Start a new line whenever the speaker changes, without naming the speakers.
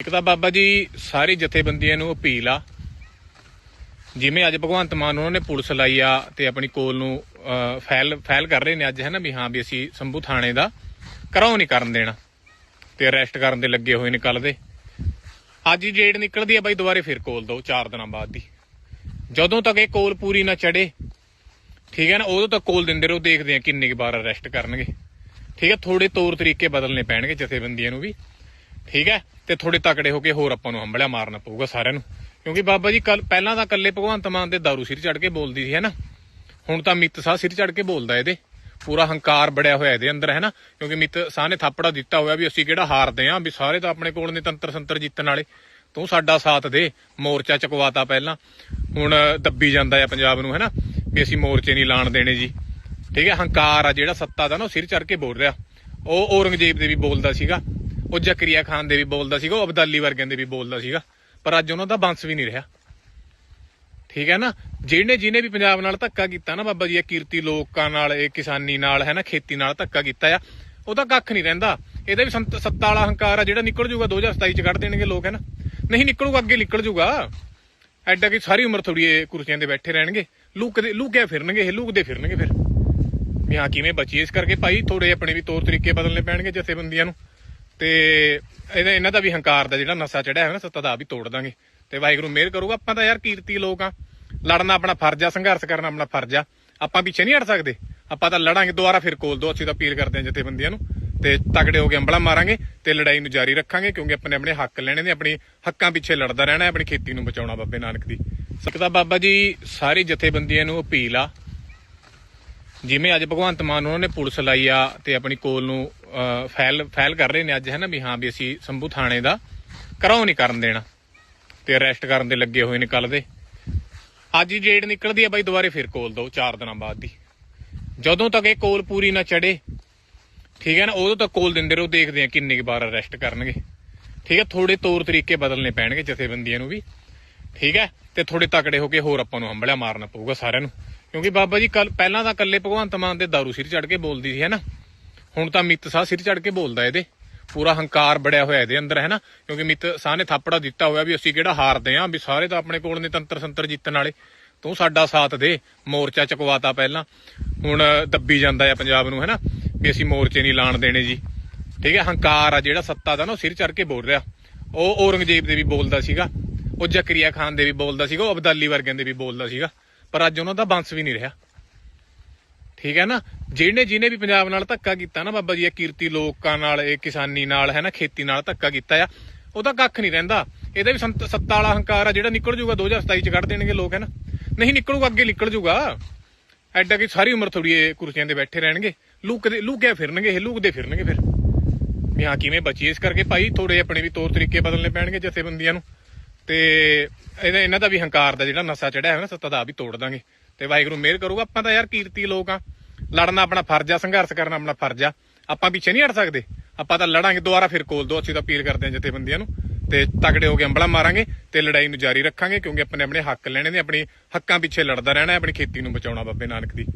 ਇੱਕ ਤਾਂ ਬਾਬਾ ਜੀ ਸਾਰੀ ਜਥੇਬੰਦੀਆਂ ਨੂੰ ਅਪੀਲ ਆ। ਜਿਵੇਂ ਅੱਜ ਭਗਵੰਤ ਮਾਨ ਉਹਨਾਂ ਨੇ ਪੁਲਿਸ ਲਾਈ ਆ ਤੇ ਆਪਣੀ ਕੋਲ ਨੂੰ ਫੈਲ ਫਾਈਲ ਕਰ ਰਹੇ ਨੇ ਅੱਜ, ਹੈ ਨਾ, ਵੀ ਹਾਂ, ਵੀ ਅਸੀਂ ਸੰਭੂ ਥਾਣੇ ਦਾ ਕਰਾਓ ਨਹੀਂ ਕਰਨ ਦੇਣਾ ਤੇ ਅਰੈਸਟ ਕਰਨ ਦੇ ਲੱਗੇ ਹੋਏ ਨੇ ਕੱਲ ਦੇ। ਅੱਜ ਹੀ ਡੇਟ ਨਿਕਲਦੀ ਆ ਬਾਈ, ਦੁਬਾਰੇ ਫਿਰ ਕੋਲ ਦੋ 4 ਦਿਨਾਂ ਬਾਅਦ ਦੀ। ਜਦੋਂ ਤੱਕ ਇਹ ਕੋਲ ਪੂਰੀ ਨਾ ਚੜੇ ਠੀਕ ਹੈ ਨਾ, ਉਦੋਂ ਤੱਕ ਕੋਲ ਦਿੰਦੇ ਰਹੋ, ਦੇਖਦੇ ਆ ਕਿੰਨੀ ਕੁ ਵਾਰ ਅਰੈਸਟ ਕਰਨਗੇ। ਠੀਕ ਹੈ ਥੋੜੇ ਤੌਰ ਤਰੀਕੇ ਬਦਲਨੇ ਪੈਣਗੇ ਜਥੇਬੰਦੀਆਂ ਨੂੰ ਵੀ। ਠੀਕ ਹੈ? ਤੇ ਥੋੜੇ ਤਕੜੇ ਹੋ ਕੇ ਹੋਰ ਆਪਾਂ ਨੂੰ ਹੰਬਲਿਆ ਮਾਰਨਾ ਪਊਗਾ ਸਾਰਿਆਂ ਨੂੰ। ਕਿਉਂਕਿ ਬਾਬਾ ਜੀ ਕੱਲ ਪਹਿਲਾਂ ਤਾਂ ਕੱਲੇ ਭਗਵੰਤ ਮਾਨ ਦੇ ਦਾਰੂ ਸਿਰ ਚੜ ਕੇ ਬੋਲਦੀ ਸੀ, ਹੈਨਾ? ਹੁਣ ਤਾਂ ਮਿੱਤ ਸਾਹ ਸਿਰ ਚੜ ਕੇ ਬੋਲਦਾ ਇਹਦੇ। ਪੂਰਾ ਹੰਕਾਰ ਬੜਿਆ ਹੋਇਆ ਇਹਦੇ ਅੰਦਰ, ਹੈਨਾ? ਕਿਉਂਕਿ ਮਿੱਤ ਸਾਹ ਨੇ ਥਾਪੜਾ ਦਿੱਤਾ ਹੋਇਆ ਵੀ ਅਸੀਂ ਕਿਹੜਾ ਹਾਰਦੇ ਆਂ, ਵੀ ਸਾਰੇ ਤਾਂ ਆਪਣੇ ਕੋਲ ਨੇ ਤੰਤਰ ਸੰਤਰ ਜਿੱਤਣ ਵਾਲੇ। ਤੂੰ ਸਾਡਾ ਸਾਥ ਦੇ, ਮੋਰਚਾ ਚਕਵਾਤਾ ਪਹਿਲਾਂ। ਹੁਣ ਦੱਬੀ ਜਾਂਦਾ ਆ ਪੰਜਾਬ ਨੂੰ, ਹੈਨਾ? ਵੀ ਅਸੀਂ ਮੋਰਚੇ ਨਹੀਂ ਲਾਣ ਦੇਣੇ ਜੀ। ਠੀਕ ਹੈ? ਹੰਕਾਰ ਆ ਜਿਹੜਾ ਸੱਤਾ ਦਾ ਨਾ, ਉਹ ਸਿਰ ਚੜ ਕੇ ਬੋਲ ਰਿਹਾ। ਉਹ ਔਰੰਗਜ਼ੇਬ ਦੇ ਵੀ ਬੋਲਦਾ ਸੀਗਾ। ਉਹ ਜ਼ਕਰੀਆ ਖਾਨ ਦੇ ਵੀ ਬੋਲਦਾ ਸੀਗਾ, ਉਹ ਅਬਦਾਲੀ ਵਰਗਿਆਂ ਦੇ ਵੀ ਬੋਲਦਾ ਸੀਗਾ, ਪਰ ਅੱਜ ਉਹਨਾਂ ਦਾ ਬੰਸ ਵੀ ਨਹੀਂ ਰਿਹਾ। ਠੀਕ ਹੈ ਨਾ? ਜਿਹਨੇ ਜਿਹਨੇ ਵੀ ਪੰਜਾਬ ਨਾਲ ਧੱਕਾ ਕੀਤਾ ਨਾ, ਬਾਬਾ ਜੀ, ਇਹ ਕੀਰਤੀ ਲੋਕਾਂ ਨਾਲ, ਇਹ ਕਿਸਾਨੀ ਨਾਲ, ਹੈ ਨਾ, ਖੇਤੀ ਨਾਲ ਧੱਕਾ ਕੀਤਾ ਆ, ਉਹਦਾ ਕੱਖ ਨਹੀਂ ਰਹਿੰਦਾ। ਇਹਦਾ ਵੀ ਸੱਤਾ ਵਾਲਾ ਹੰਕਾਰ ਆ, ਜਿਹੜਾ ਨਿਕਲ ਜਾਊਗਾ 2027 ਚ ਕੱਢ ਦੇਣਗੇ ਲੋਕ, ਹੈ ਨਾ? ਨਹੀਂ ਨਿਕਲੂਗਾ, ਅੱਗੇ ਨਿਕਲ ਜੂਗਾ। ਐਡਾ ਕਿ ਸਾਰੀ ਉਮਰ ਥੋੜੀ ਇਹ ਕੁਰਸੀਆਂ ਤੇ ਬੈਠੇ ਰਹਿਣਗੇ। ਲੁਕਦੇ ਲੁਕਿਆ ਫਿਰਨਗੇ, ਇਹ ਲੁਕਦੇ ਫਿਰਨਗੇ ਫਿਰ। ਵੀ ਹਾਂ, ਕਿਵੇਂ ਬਚੀਏ ਇਸ ਕਰਕੇ? ਭਾਈ ਥੋੜੇ ਆਪਣੇ ਵੀ ਤੌਰ ਤਰੀਕੇ ਬਦਲਨੇ ਪੈਣਗੇ ਜਥੇਬੰਦੀਆਂ ਨੂੰ। ਤੇ ਇਹਦਾ ਇਹਨਾਂ ਦਾ ਵੀ ਹੰਕਾਰ ਦਾ ਜਿਹੜਾ ਨਸ਼ਾ ਚੜਿਆ ਹੋਇਆ ਨਾ, ਸੱਤਾ ਦਾ ਵੀ ਤੋੜ ਦਾਂਗੇ। ਤੇ ਵਾਹਿਗੁਰੂ ਮਿਹਰ ਕਰੂਗਾ, ਆਪਾਂ ਤਾਂ ਯਾਰ ਕੀਰਤੀ ਲੋਕ ਆ। ਲੜਨਾ ਆਪਣਾ ਫਰਜ਼ ਆ, ਸੰਘਰਸ਼ ਕਰਨਾ ਆਪਣਾ ਫਰਜ਼ ਆ। ਆਪਾਂ ਪਿੱਛੇ ਨਹੀਂ ਹਟ ਸਕਦੇ। ਆਪਾਂ ਤਾਂ ਲੜਾਂਗੇ ਦੁਬਾਰਾ ਫਿਰ ਕੋਲ ਦੋ, ਅਸੀਂ ਤਾਂ ਅਪੀਲ ਕਰਦੇ ਹਾਂ ਜਥੇਬੰਦੀਆਂ ਨੂੰ। ਤੇ ਤਗੜੇ ਹੋ ਕੇ ਅੰਬਲਾ ਮਾਰਾਂਗੇ ਤੇ ਲੜਾਈ ਨੂੰ ਜਾਰੀ ਰੱਖਾਂਗੇ, ਕਿਉਂਕਿ ਆਪਣੇ ਆਪਣੇ ਹੱਕ ਲੈਣੇ ਨੇ, ਆਪਣੀ ਹੱਕਾਂ ਪਿੱਛੇ ਲੜਦਾ ਰਹਿਣਾ ਆਪਣੀ ਖੇਤੀ ਨੂੰ ਬਚਾਉਣਾ ਬਾਬੇ ਨਾਨਕ ਦੀ। ਸਕਦਾ ਬਾਬਾ ਜੀ, ਸਾਰੀ ਜਥੇਬੰਦੀਆਂ ਨੂੰ ਅਪੀਲ ਆ ਜਿਵੇਂ ਅੱਜ ਭਗਵੰਤ ਮਾਨ ਉਹਨਾਂ ਨੇ ਪੁਲਿਸ ਲਾਈ ਆ ਤੇ ਆਪਣੀ ਕੋਲ ਨੂੰ ਅਹ, ਫਾਈਲ ਕਰ ਰਹੇ ਨੇ ਅੱਜ ਹੈ ਨਾ ਵੀ ਹਾਂ ਵੀ ਅਸੀਂ ਸੰਭੂ ਥਾਣੇ ਦਾ ਕਰਾਓ ਨਹੀਂ ਕਰਨ ਦੇਣਾ ਤੇ ਅਰੈਸਟ ਕਰਨ ਦੇ ਲੱਗੇ ਹੋਏ ਨੇ ਕੱਲ ਦੇ। ਅੱਜ ਹੀ ਡੇਟ ਨਿਕਲਦੀ ਆ ਬਾਈ ਦੁਬਾਰੇ ਫਿਰ ਕੋਲ ਦੋ 4 ਦਿਨਾਂ ਬਾਅਦ ਦੀ। ਜਦੋਂ ਤੱਕ ਇਹ ਕੋਲ ਪੂਰੀ ਨਾ ਚੜੇ ਠੀਕ ਹੈ ਨਾ ਉਦੋਂ ਤੱਕ ਕੋਲ ਦਿੰਦੇ ਰਹੋ ਦੇਖਦੇ ਆ ਕਿੰਨੇ ਕੁ ਵਾਰ ਅਰੈਸਟ ਕਰਨਗੇ। ਠੀਕ ਹੈ ਥੋੜੇ ਤੌਰ ਤਰੀਕੇ ਬਦਲਨੇ ਪੈਣਗੇ ਜਥੇਬੰਦੀਆਂ ਨੂੰ ਵੀ। ਠੀਕ ਹੈ? ਤੇ ਥੋੜੇ ਤਕੜੇ ਹੋ ਕੇ ਹੋਰ ਆਪਾਂ ਨੂੰ ਹੰਬਲਿਆ ਮਾਰਨਾ ਪਊਗਾ ਸਾਰਿਆਂ ਨੂੰ। ਕਿਉਂਕਿ ਬਾਬਾ ਜੀ ਕੱਲ ਪਹਿਲਾਂ ਤਾਂ ਕੱਲੇ ਭਗਵੰਤ ਮਾਨ ਦੇ ਦਾਰੂ ਸਿਰ ਚੜ ਕੇ ਬੋਲਦੀ ਸੀ ਹੈਨਾ ਹੁਣ ਤਾਂ ਮਿੱਤ ਸਾਹ ਸਿਰ ਚੜ ਕੇ ਬੋਲਦਾ ਇਹਦੇ। ਪੂਰਾ ਹੰਕਾਰ ਬੜਿਆ ਹੋਇਆ ਇਹਦੇ ਅੰਦਰ ਹੈਨਾ ਕਿਉਂਕਿ ਮਿੱਤ ਸਾਹ ਨੇ ਥਾਪੜਾ ਦਿੱਤਾ ਹੋਇਆ ਵੀ ਅਸੀਂ ਕਿਹੜਾ ਹਾਰਦੇ ਆਂ ਵੀ ਸਾਰੇ ਤਾਂ ਆਪਣੇ ਕੋਲ ਨੇ ਤੰਤਰ ਸੰਤਰ ਜਿੱਤਣ ਵਾਲੇ। ਤੂੰ ਸਾਡਾ ਸਾਥ ਦੇ, ਮੋਰਚਾ ਚਕਵਾਤਾ ਪਹਿਲਾਂ। ਹੁਣ ਦੱਬੀ ਜਾਂਦਾ ਆ ਪੰਜਾਬ ਨੂੰ ਹੈਨਾ ਵੀ ਅਸੀਂ ਮੋਰਚੇ ਨਹੀਂ ਲਾਣ ਦੇਣੇ ਜੀ। ਠੀਕ ਹੈ? ਹੰਕਾਰ ਆ ਜਿਹੜਾ ਸੱਤਾ ਦਾ ਨਾ, ਉਹ ਸਿਰ ਚੜ ਕੇ ਬੋਲ ਰਿਹਾ। ਉਹ ਔਰੰਗਜ਼ੇਬ ਦੇ ਵੀ ਬੋਲਦਾ ਸੀਗਾ। ਉਹ ਜ਼ਕਰੀਆ ਖਾਨ ਦੇ ਵੀ ਬੋਲਦਾ ਸੀਗਾ, ਉਹ ਅਬਦਾਲੀ ਵਰਗਿਆਂ ਦੇ ਵੀ ਬੋਲਦਾ ਸੀਗਾ, ਪਰ ਅੱਜ ਉਹਨਾਂ ਦਾ ਬੰਸ ਵੀ ਨਹੀਂ ਰਿਹਾ। ਠੀਕ ਹੈ ਨਾ? ਜਿਹਨੇ ਜਿਹਨੇ ਵੀ ਪੰਜਾਬ ਨਾਲ ਧੱਕਾ ਕੀਤਾ ਨਾ ਬਾਬਾ ਜੀ, ਇਹ ਕੀਰਤੀ ਲੋਕਾਂ ਨਾਲ, ਇਹ ਕਿਸਾਨੀ ਨਾਲ, ਹੈ ਨਾ, ਖੇਤੀ ਨਾਲ ਧੱਕਾ ਕੀਤਾ ਆ, ਉਹਦਾ ਕੱਖ ਨਹੀਂ ਰਹਿੰਦਾ। ਇਹਦਾ ਵੀ ਸੱਤਾ ਵਾਲਾ ਹੰਕਾਰ ਆ, ਜਿਹੜਾ ਨਿਕਲ ਜਾਊਗਾ 2027 ਚ ਕੱਢ ਦੇਣਗੇ ਲੋਕ, ਹੈ ਨਾ? ਨਹੀਂ, ਨਿਕਲੂਗਾ, ਅੱਗੇ ਨਿਕਲ ਜੂਗਾ। ਐਡਾ ਕਿ ਸਾਰੀ ਉਮਰ ਥੋੜੀ ਇਹ ਕੁਰਸੀਆਂ ਤੇ ਬੈਠੇ ਰਹਿਣਗੇ। ਲੁਕਦੇ ਲੁਕਿਆ ਫਿਰਨਗੇ, ਇਹ ਲੁਕਦੇ ਫਿਰਨਗੇ ਫਿਰ। ਵੀ ਹਾਂ, ਕਿਵੇਂ ਬਚੀਏ ਇਸ ਕਰਕੇ ਭਾਈ ਥੋੜੇ ਆਪਣੇ ਵੀ ਤੌਰ ਤਰੀਕੇ ਬਦਲਨੇ ਪੈਣਗੇ ਜਥੇਬੰਦੀਆਂ ਨੂੰ। ਤੇ ਇਹਦਾ ਇਹਨਾਂ ਦਾ ਵੀ ਹੰਕਾਰ ਦਾ ਜਿਹੜਾ ਨਸ਼ਾ ਚੜਿਆ ਹੋਇਆ ਨਾ ਸੱਤਾ ਦਾ ਵੀ ਤੋੜ ਦਾਂਗੇ। ਤੇ ਵਾਹਿਗੁਰੂ ਮਿਹਰ ਕਰੂਗਾ ਆਪਾਂ ਤਾਂ ਯਾਰ ਕੀਰਤੀ ਲੋਕ ਆ। ਲੜਨਾ ਆਪਣਾ ਫਰਜ਼ ਆ ਸੰਘਰਸ਼ ਕਰਨਾ ਆਪਣਾ ਫਰਜ਼ ਆ। ਆਪਾਂ ਪਿੱਛੇ ਨਹੀਂ ਹਟ ਸਕਦੇ। ਆਪਾਂ ਤਾਂ ਲੜਾਂਗੇ ਦੁਬਾਰਾ ਫਿਰ ਕੋਲ ਦੋ ਅਸੀਂ ਤਾਂ ਅਪੀਲ ਕਰਦੇ ਹਾਂ ਜਥੇਬੰਦੀਆਂ ਨੂੰ। ਤੇ ਤਕੜੇ ਹੋ ਕੇ ਅੰਬਲਾ ਮਾਰਾਂਗੇ ਤੇ ਲੜਾਈ ਨੂੰ ਜਾਰੀ ਰੱਖਾਂਗੇ ਕਿਉਂਕਿ ਆਪਣੇ ਆਪਣੇ ਹੱਕ ਲੈਣੇ ਨੇ ਆਪਣੀ ਹੱਕਾਂ ਪਿੱਛੇ ਲੜਦਾ ਰਹਿਣਾ ਹੈ, ਆਪਣੀ ਖੇਤੀ ਨੂੰ ਬਚਾਉਣਾ ਬਾਬੇ ਨਾਨਕ ਦੀ।